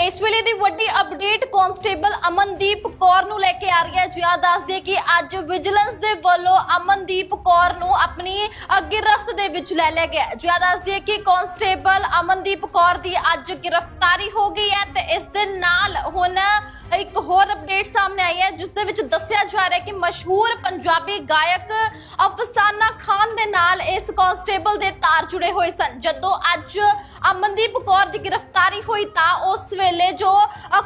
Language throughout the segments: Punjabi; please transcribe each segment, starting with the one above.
ਇਸ ਵੇਲੇ ਦੀ ਵੱਡੀ ਅਪਡੇਟ ਕਾਂਸਟੇਬਲ ਅਮਨਦੀਪ ਕੌਰ ਨੂੰ ਲੈ ਕੇ ਆ ਰਹੀ ਹੈ। ਜਿਆ ਦੱਸਦੇ ਕਿ ਅੱਜ ਵਿਜੀਲੈਂਸ ਦੇ ਵੱਲੋਂ ਅਮਨਦੀਪ ਕੌਰ ਨੂੰ ਆਪਣੀ ਅ, ਦੇ ਵਿੱਚ ਲੈ ਲਿਆ ਗਿਆ। ਜਿਆ ਦੱਸਦੇ ਕਿ ਕਾਂਸਟੇਬਲ ਅਮਨਦੀਪ ਕੌਰ ਦੀ ਅੱਜ ਗ੍ਰਿਫਤਾਰੀ ਹੋ ਗਈ ਹੈ ਤੇ ਇਸ ਦੇ ਨਾਲ ਹੁਣ ਇੱਕ ਹੋਰ ਅਪਡੇਟ ਸਾਹਮਣੇ ਆਈ ਹੈ ਜਿਸ ਦੇ ਵਿੱਚ ਦੱਸਿਆ ਜਾ ਰਿਹਾ ਹੈ ਕਿ ਮਸ਼ਹੂਰ ਪੰਜਾਬੀ ਗਾਇਕ ਅਫਸਾਨ ਖਾਨ ਦੇ ਨਾਲ ਇਸ ਕਾਂਸਟੇਬਲ ਦੇ ਤਾਰ ਜੁੜੇ ਹੋਏ ਸਨ। ਜਦੋਂ ਅੱਜ ਅਮਨਦੀਪ ਕੌਰ ਦੀ ਗ੍ਰਿਫਤਾਰੀ ਹੋਈ ਤਾਂ ਉਸ ਵੇਲੇ ਜੋ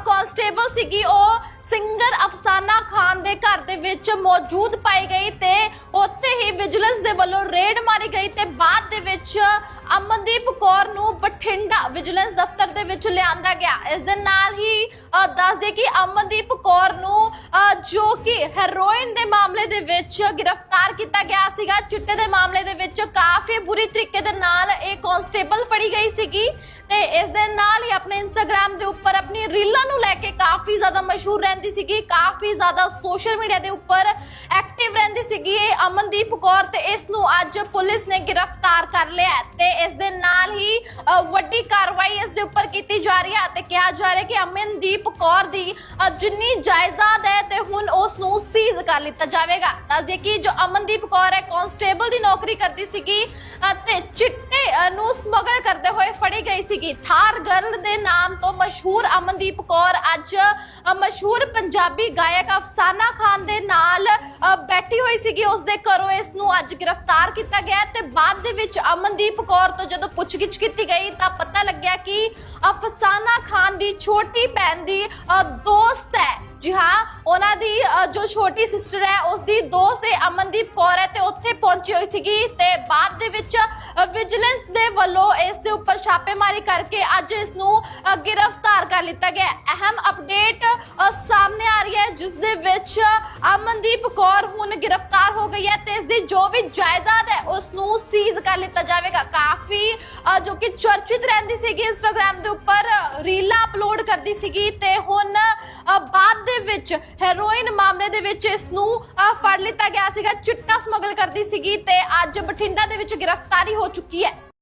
ਕਾਂਸਟੇਬਲ ਸੀਗੀ ਉਹ ਸਿੰਗਰ ਅਫਸਾਨਾ ਖਾਨ ਦੇ ਘਰ ਦੇ ਵਿੱਚ ਮੌਜੂਦ ਪਾਈ ਗਈ ਤੇ ਉੱਥੇ ਹੀ ਵਿਜੀਲੈਂਸ ਦੇ ਵੱਲੋਂ ਰੇਡ ਮਾਰੀ ਗਈ ਤੇ ਬਾਅਦ ਦੇ ਵਿੱਚ ਅਮਨਦੀਪ ਕੌਰ ਨੂੰ ਬਠਿੰਡਾ ਵਿਜੀਲੈਂਸ ਦਫ਼ਤਰ ਦੇ ਵਿੱਚ ਲਿਆਂਦਾ ਗਿਆ। ਇਸ ਦੇ ਨਾਲ ਹੀ ਅ, ਦੱਸ ਦੇ ਕਿ ਅਮਨਦੀਪ ਕੌਰ ਨੂੰ ਅ, ਜੋ ਕਿ ਹੈਰੋਇਨ ਦੇ ਮਾਮਲੇ ਦੇ ਵਿੱਚ ਗ੍ਰਿਫਤਾਰ ਕੀਤਾ ਗਿਆ ਸੀਗਾ। ਚਿੱਟੇ ਦੇ ਮਾਮਲੇ ਦੇ ਵਿੱਚ ਕਾਫੀ ਬੁਰੀ ਤਰੀਕੇ ਦੇ ਨਾਲ ਇਹ ਕਾਂਸਟੇਬਲ ਫੜੀ ਗਈ ਸੀਗੀ। ਤੇ ਇਸ ਦੇ ਨਾਲ ਹੀ ਆਪਣੇ ਇੰਸਟਾਗ੍ਰam ਦੇ ਉੱਪਰ ਆਪਣੀ ਰੀਲਾਂ ਨੂੰ ਲੈ ਕੇ ਕਾਫੀ ਜ਼ਿਆਦਾ ਮਸ਼ਹੂਰ ਰਹਿੰਦੀ ਸੀਗੀ, ਕਾਫੀ ਜ਼ਿਆਦਾ ਸੋਸ਼ਲ ਮੀਡੀਆ ਦੇ ਉੱਪਰ ਐਕਟਿਵ ਰਹਿੰਦੀ ਸੀਗੀ ਇਹ ਅਮਨਦੀਪ ਕੌਰ ਤੇ ਇਸ ਨੂੰ ਅੱਜ ਪੁਲਿਸ ਨੇ ਗ੍ਰਿਫਤਾਰ ਕਰ ਲਿਆ ਤੇ ਇਸ ਦੇ ਨਾਲ ਹੀ ਵੱਡੀ ਕਾਰਵਾਈ ਇਸ ਦੇ ਉੱਪਰ ਕੀਤੀ ਜਾ ਰਹੀ ਹੈ ਤੇ ਕਿਹਾ ਜਾ ਰਿਹਾ ਕਿ ਅਮਨਦੀਪ ਕੌਰ ਦੀ ਜਿੰਨੀ ਜਾਇਦਾਦ ਹੈ ਤੇ ਹੁਣ ਉਸ ਨੂੰ ਸੀਜ਼ ਕਰ ਲਿੱਤਾ ਜਾਵੇਗਾ। ਦੱਸਦੇ ਕਿ ਜੋ ਅਮਨਦੀਪ ਕੌਰ ਹੈ ਕਾਂਸਟੇਬਲ ਦੀ ਨੌਕਰੀ ਕਰਦੀ ਸੀਗੀ ਅਤੇ ਚਿੱਟੇ ਨੂੰ ਸਮਗਲ ਕਰਦੇ ਹੋਏ ਫੜੀ ਗਈ ਸੀਗੀ। ਥਾਰ ਗਰਲ ਦੇ ਨਾਮ ਤੋਂ ਮਸ਼ਹੂਰ ਅਮਨਦੀਪ ਕੌਰ ਅੱਜ ਮਸ਼ਹੂਰ ਪੰਜਾਬੀ ਗਾਇਕ ਅਫਸਾਨਾ ਖਾਨ ਦੇ ਨਾਲ ਬੈਠੀ ਹੋਈ ਸੀਗੀ। ਉਸ ਦੇ ਘਰੋਂ ਇਸ ਨੂੰ ਅੱਜ ਗ੍ਰਿਫਤਾਰ ਕੀਤਾ ਗਿਆ ਤੇ ਬਾਅਦ ਦੇ ਵਿੱਚ ਅਮਨਦੀਪ ਕੌਰ ਤੋਂ ਜਦੋਂ ਪੁੱਛਗਿੱਛ ਕੀਤੀ ਗਈ ਤਾਂ ਪਤਾ ਲੱਗਿਆ ਕਿ ਅਫਸਾਨਾ ਖਾਨ ਦੀ ਛੋਟੀ ਭੈਣ ਦੀ ਦੋਸਤ ਹੈ। ਜੀ ਹਾਂ, ਉਹਨਾਂ ਦੀ ਜੋ ਛੋਟੀ ਸਿਸਟਰ ਹੈ ਉਸ ਦੀ ਦੋਸਤ ਹੈ, ਅਮਨਦੀਪ ਕੌਰ ਹੈ ਤੇ ਉੱਥੇ ਪਹੁੰਚੀ ਹੋਈ ਸੀਗੀ ਤੇ ਬਾਅਦ ਦੇ ਵਿੱਚ ਵਿਜੀਲੈਂਸ ਦੇ ਵੱਲੋਂ ਇਸ ਦੇ ਉੱਪਰ ਛਾਪੇਮਾਰੀ ਕਰਕੇ ਅੱਜ ਇਸ ਨੂੰ ਗ੍ਰਿਫਤਾਰ ਕਰ ਲਿੱਤਾ ਗਿਆ। ਅਹਿਮ ਅਪਡੇਟ ਸਾਹਮਣੇ ਆ ਰਹੀ ਹੈ, ਜਿਸ ਦੇ ਵਿੱਚ ਅਮਨਦੀਪ ਕੌਰ ਹੁਣ ਗ੍ਰਿਫਤਾਰ ਹੋ ਗਈ ਹੈ ਤੇ ਇਸ ਦੀ ਜੋ ਵੀ ਜਾਇਦਾਦ ਹੈ, ਉਸ ਨੂੰ ਸੀਜ਼ ਕਰ ਲਿੱਤਾ ਜਾਵੇਗਾ। ਕਾਫੀ ਜੋ ਕਿ ਚਰਚਿਤ ਰਹਿੰਦੀ ਸੀਗੀ ਇੰਸਟਾਗ੍ਰam ਦੇ ਉੱਪਰ ਰੀਲਾਂ ਅਪਲੋਡ ਕਰਦੀ ਸੀਗੀ ਤੇ ਹੁਣ ਬਾਅਦ ਵਿੱਚ ਹੈਰੋਇਨ ਮਾਮਲੇ ਦੇ ਵਿੱਚ ਇਸ ਨੂੰ ਫੜ ਲਿੱਤਾ ਗਿਆ ਸੀਗਾ, ਚਿੱਟਾ ਸਮਗਲ ਕਰਦੀ ਸੀਗੀ ਤੇ ਅੱਜ ਬਠਿੰਡਾ ਦੇ ਵਿੱਚ ਗ੍ਰਿਫਤਾਰੀ ਹੋ ਚੁੱਕੀ ਹੈ।